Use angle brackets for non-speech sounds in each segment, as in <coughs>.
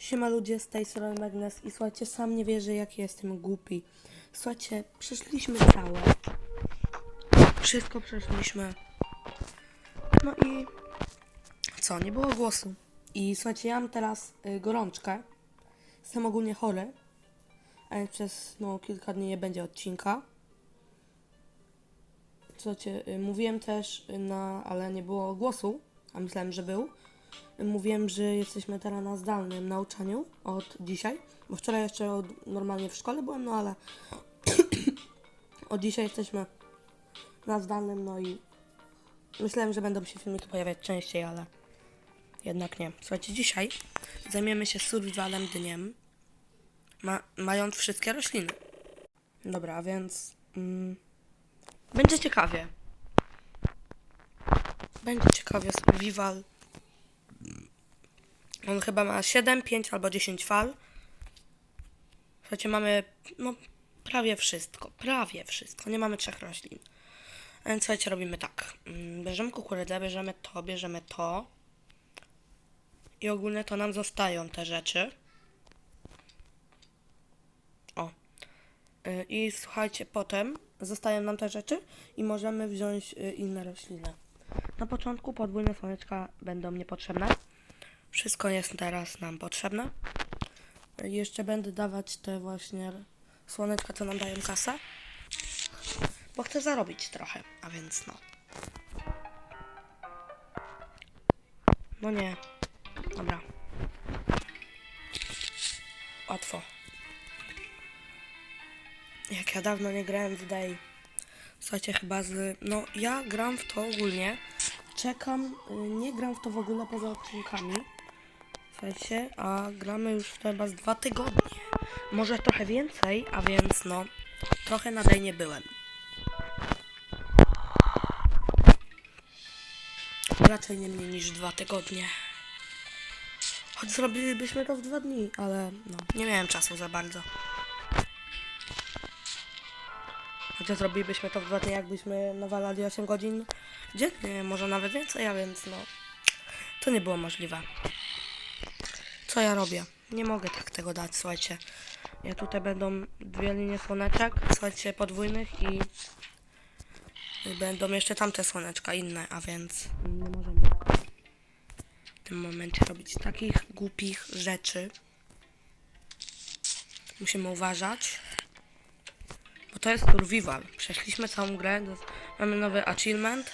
Siema ludzie, z tej strony Magnes i słuchajcie, sam nie wierzę jak jestem głupi. Słuchajcie, przeszliśmy całe. Wszystko przeszliśmy. No i co, nie było głosu. I słuchajcie, ja mam teraz y, gorączkę. Jestem ogólnie chory. A więc przez no, kilka dni nie będzie odcinka. Słuchajcie, y, mówiłem też y, na, ale nie było głosu, a myślałem, że był. Mówiłem, że jesteśmy teraz na zdalnym nauczaniu od dzisiaj, bo wczoraj jeszcze od, normalnie w szkole byłem, no ale <coughs> od dzisiaj jesteśmy na zdalnym, no i myślałem, że będą się filmiki pojawiać częściej, ale jednak nie. Słuchajcie, dzisiaj zajmiemy się survivalem dniem, ma, mając wszystkie rośliny. Dobra, więc mm, będzie ciekawie. Będzie ciekawie survival. On chyba ma 7, 5 albo 10 fal. Słuchajcie, mamy no prawie wszystko, prawie wszystko. Nie mamy trzech roślin. Więc słuchajcie, robimy tak. Mm, Bierzemy kukurydzę, bierzemy to, bierzemy to. I ogólnie to nam zostają te rzeczy. O. Y, I słuchajcie, potem zostają nam te rzeczy i możemy wziąć y, inne rośliny. Na początku podwójne słoneczka będą niepotrzebne. Wszystko jest teraz nam potrzebne. Jeszcze będę dawać te właśnie słoneczka, co nam dają kasę. Bo chcę zarobić trochę, a więc no. No nie. Dobra. Łatwo. Jak ja dawno nie grałem w Day. Słuchajcie, chyba z... No, ja gram w to ogólnie. Czekam, y, nie gram w to w ogóle poza odcinkami. Słuchajcie, a gramy już chyba z dwa tygodnie. Może trochę więcej, a więc no, trochę na nie byłem. Raczej nie mniej niż dwa tygodnie. Choć zrobilibyśmy to w dwa dni, ale no, nie miałem czasu za bardzo. Chociaż zrobilibyśmy to w dwa dni, jakbyśmy nawalali 8 godzin dziennie, może nawet więcej, a więc no, to nie było możliwe. Co ja robię? Nie mogę tak tego dać, słuchajcie. Ja tutaj będą dwie linie słoneczek, słuchajcie, podwójnych i będą jeszcze tamte słoneczka inne, a więc nie możemy w tym momencie robić takich głupich rzeczy. Musimy uważać. Bo to jest survival. Przeszliśmy całą grę. Mamy nowy achievement.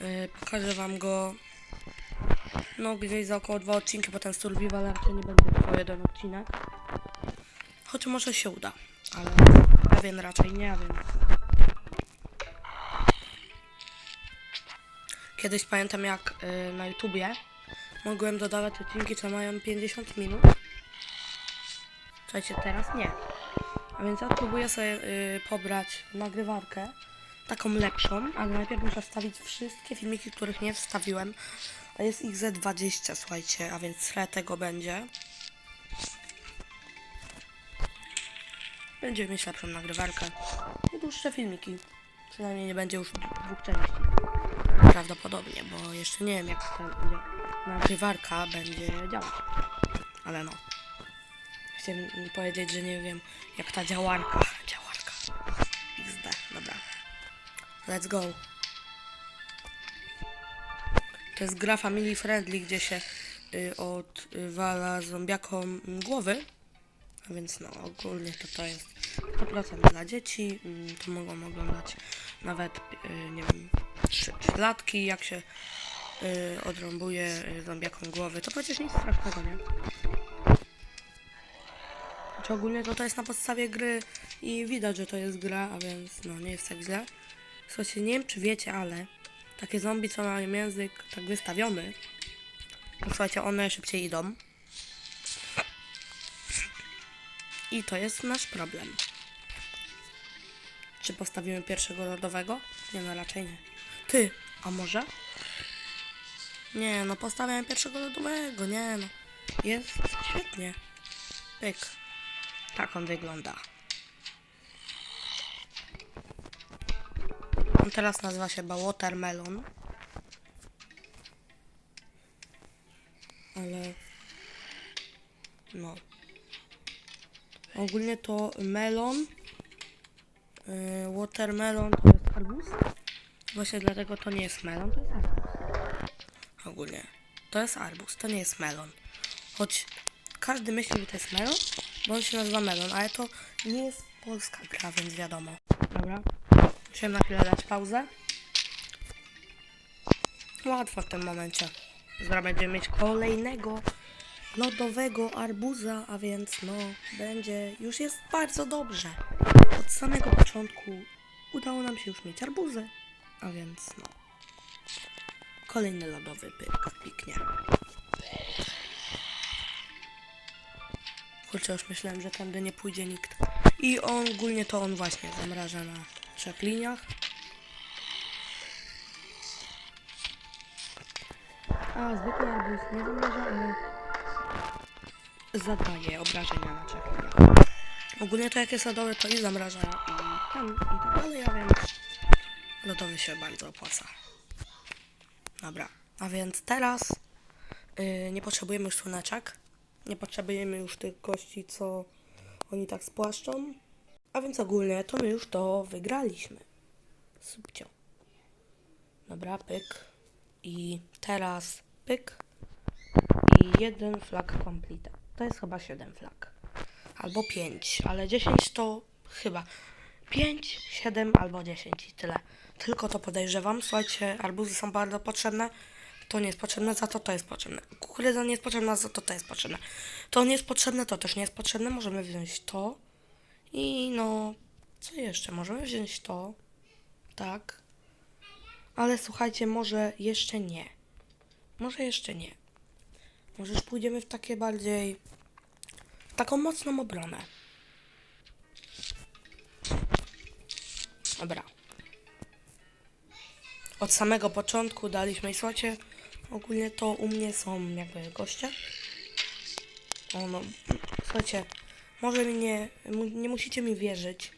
Yy, pokażę wam go no gdzieś za około dwa odcinki, bo ten survival raczej nie będzie trwał jeden odcinek. Choć może się uda, ale pewien raczej nie, więc Kiedyś pamiętam jak y, na YouTubie mogłem dodawać odcinki, co mają 50 minut. Słuchajcie, teraz nie. A więc ja spróbuję sobie y, pobrać nagrywarkę, taką lepszą, ale najpierw muszę wstawić wszystkie filmiki, których nie wstawiłem. A jest ich ze 20, słuchajcie, a więc tyle tego będzie. Będziemy mieć lepszą nagrywarkę i dłuższe filmiki. Przynajmniej nie będzie już dwóch części. Prawdopodobnie, bo jeszcze nie wiem jak ta nagrywarka będzie działać. Ale no. Chciałem powiedzieć, że nie wiem jak ta działarka. Działarka. XD, dobra. Let's go. To jest gra family friendly, gdzie się y, odwala zombiakom głowy. A więc no ogólnie to to jest 100% dla dzieci. Mm, To mogą oglądać nawet, y, nie wiem, trzy latki, jak się y, odrąbuje zombiakom głowy. To przecież nic strasznego, nie? Czy ogólnie to, to jest na podstawie gry i widać, że to jest gra, a więc no nie jest tak źle. Słuchajcie, nie wiem czy wiecie, ale takie zombie, co mają język tak wystawiony, to słuchajcie, one szybciej idą. I to jest nasz problem. Czy postawimy pierwszego lodowego? Nie no, raczej nie. Ty, a może? Nie no, postawiam pierwszego lodowego, nie no. Jest świetnie. Pyk. Tak on wygląda. Teraz nazywa się chyba Watermelon. Ale No. Ogólnie to melon. Yy, watermelon to jest arbuz. Właśnie dlatego to nie jest melon, to jest arbuz. Ogólnie. To jest arbuz, to nie jest melon. Choć każdy myśli, że to jest melon, bo on się nazywa melon, ale to nie jest polska gra, więc wiadomo. Dobra. Musiałem na chwilę dać pauzę. Łatwo w tym momencie. Zaraz będziemy mieć kolejnego lodowego arbuza, a więc no, będzie, już jest bardzo dobrze. Od samego początku udało nam się już mieć arbuzę, a więc no. Kolejny lodowy pyk, piknie. Kurczę, już myślałem, że tędy nie pójdzie nikt. I on, ogólnie to on właśnie zamraża na trzech. A zwykły arbuz nie zamraża, ale zadaje obrażenia na trzech. Ogólnie to jak jest lodowy, to i zamraża i tam i tak dalej, a więc lodowy się bardzo opłaca. Dobra, a więc teraz yy, nie potrzebujemy już słoneczek. Nie potrzebujemy już tych gości, co oni tak spłaszczą. A więc ogólnie to my już to wygraliśmy. Subcio. Dobra, pyk. I teraz pyk. I jeden flag complete. To jest chyba 7 flag. Albo 5, ale 10 to chyba 5, 7 albo 10 i tyle. Tylko to podejrzewam. Słuchajcie, arbuzy są bardzo potrzebne. To nie jest potrzebne, za to to jest potrzebne. Kukurydza nie jest potrzebna, za to to jest potrzebne. To nie jest potrzebne, to też nie jest potrzebne. Możemy wziąć to. I no, co jeszcze? Możemy wziąć to. Tak. Ale słuchajcie, może jeszcze nie. Może jeszcze nie. Może już pójdziemy w takie bardziej. w taką mocną obronę. Dobra. Od samego początku daliśmy i słuchajcie, ogólnie to u mnie są jakby goście. O no, słuchajcie, może mi nie, mu- nie musicie mi wierzyć,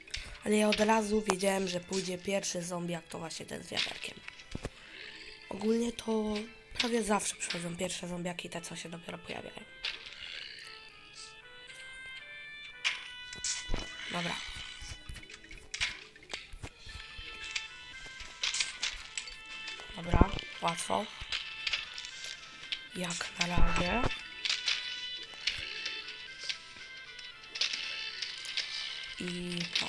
ale ja od razu wiedziałem, że pójdzie pierwszy zombiak, to właśnie ten z wiaderkiem. Ogólnie to prawie zawsze przychodzą pierwsze zombiaki, te co się dopiero pojawiają. Dobra. Dobra, łatwo. Jak na razie. I no.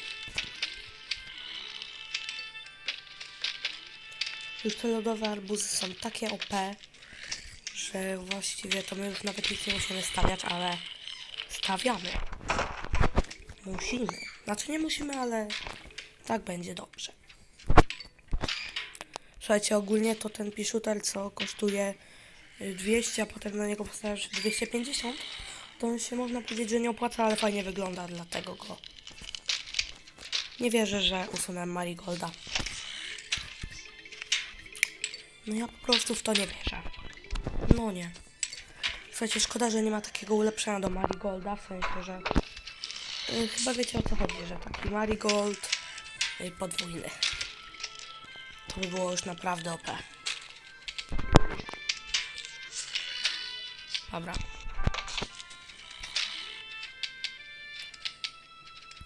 Już te lodowe arbuzy są takie OP, że właściwie to my już nawet nic nie musimy stawiać, ale stawiamy. Musimy. Znaczy nie musimy, ale tak będzie dobrze. Słuchajcie, ogólnie to ten piszuter, co kosztuje y, 200, a potem na niego postawisz 250, to on się można powiedzieć, że nie opłaca, ale fajnie wygląda, dlatego go. Nie wierzę, że usunąłem Marigolda. No ja po prostu w to nie wierzę. No nie. Słuchajcie, szkoda, że nie ma takiego ulepszenia do Marigolda, w sensie, że... y, chyba wiecie o co chodzi, że taki Marigold y, podwójny. To by było już naprawdę OP. Dobra.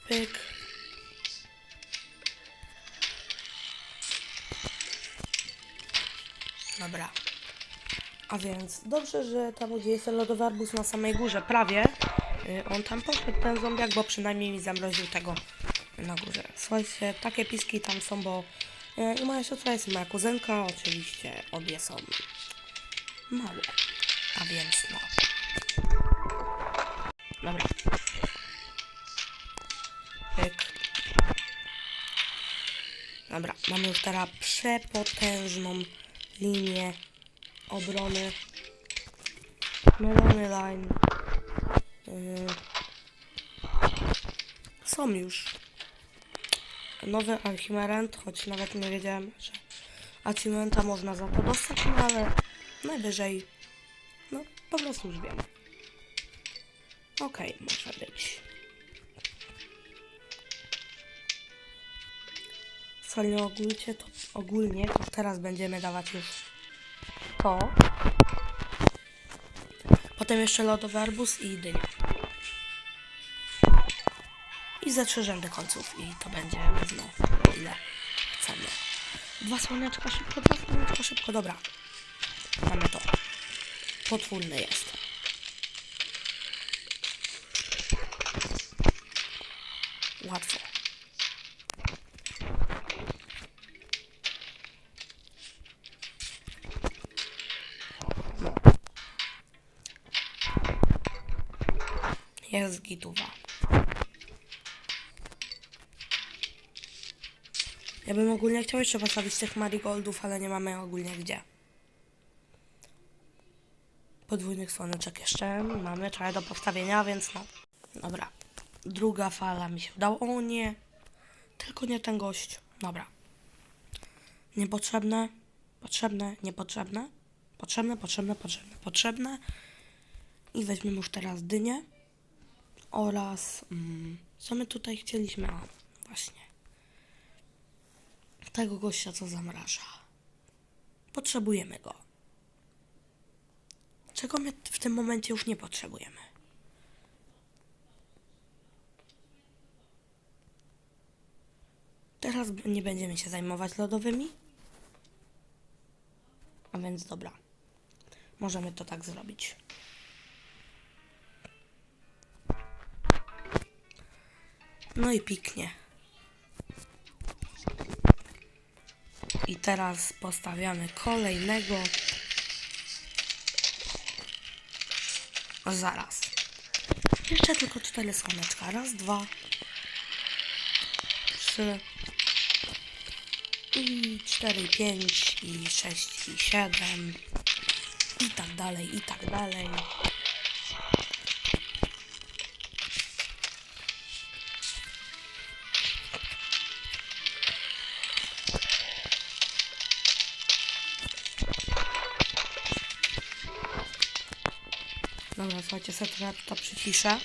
Pyk. A więc dobrze, że tam gdzie jest lodowy arbuz na samej górze, prawie. y, On tam poszedł, ten zombiak, bo przynajmniej mi zamroził tego na górze. Słuchajcie, takie piski tam są, bo y, i moja siostra jest moja kuzynka, oczywiście obie są małe. A więc no. Dobra. Pyk. Dobra, mamy już teraz przepotężną linię obrony. Melony line. Yy. Są już. Nowy Archimerant, choć nawet nie wiedziałem, że achievementa można za to dostać, no ale najwyżej, no po prostu już wiem. Okej, może być. Słuchaj, ogólnie to, ogólnie to teraz będziemy dawać już Potem jeszcze lodowy arbus i dynia. I za trzy rzędy końców i to będzie równo ile chcemy. Dwa słoneczka szybko, dwa słoneczka szybko, dobra. Mamy to. Potwórny jest. Łatwo. Jest gituwa. Ja bym ogólnie chciał jeszcze postawić tych marigoldów, ale nie mamy ogólnie gdzie. Podwójnych słoneczek jeszcze mamy trochę do postawienia, więc no. Dobra. Druga fala mi się udało. O nie. Tylko nie ten gość. Dobra. Niepotrzebne. Potrzebne, niepotrzebne. Potrzebne, potrzebne, potrzebne, potrzebne. I weźmiemy już teraz dynię. Oraz... Mm, co my tutaj chcieliśmy? A, właśnie. Tego gościa, co zamraża. Potrzebujemy go. Czego my w tym momencie już nie potrzebujemy? Teraz nie będziemy się zajmować lodowymi. A więc dobra. Możemy to tak zrobić. No i piknie. I teraz postawiamy kolejnego. Zaraz. Jeszcze tylko cztery słoneczka. Raz, dwa, trzy i cztery, pięć i sześć i siedem i tak dalej, i tak dalej. Słuchajcie, sobie trochę to przyciszę.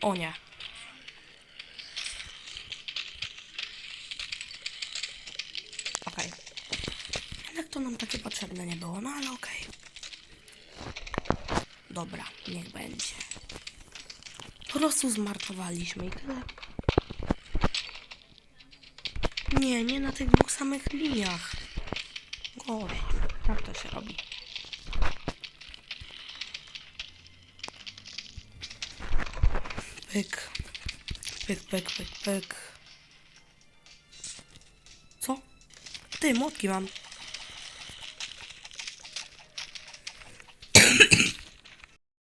O nie. Okej. Jednak to nam takie potrzebne nie było, no ale okej. Dobra, niech będzie. Po prostu zmarnowaliśmy i tyle. Nie, nie na tych dwóch samych liniach. Gość, jak to się robi? Pyk. Pyk, pyk, pyk, pyk. Co? Ty, młotki mam.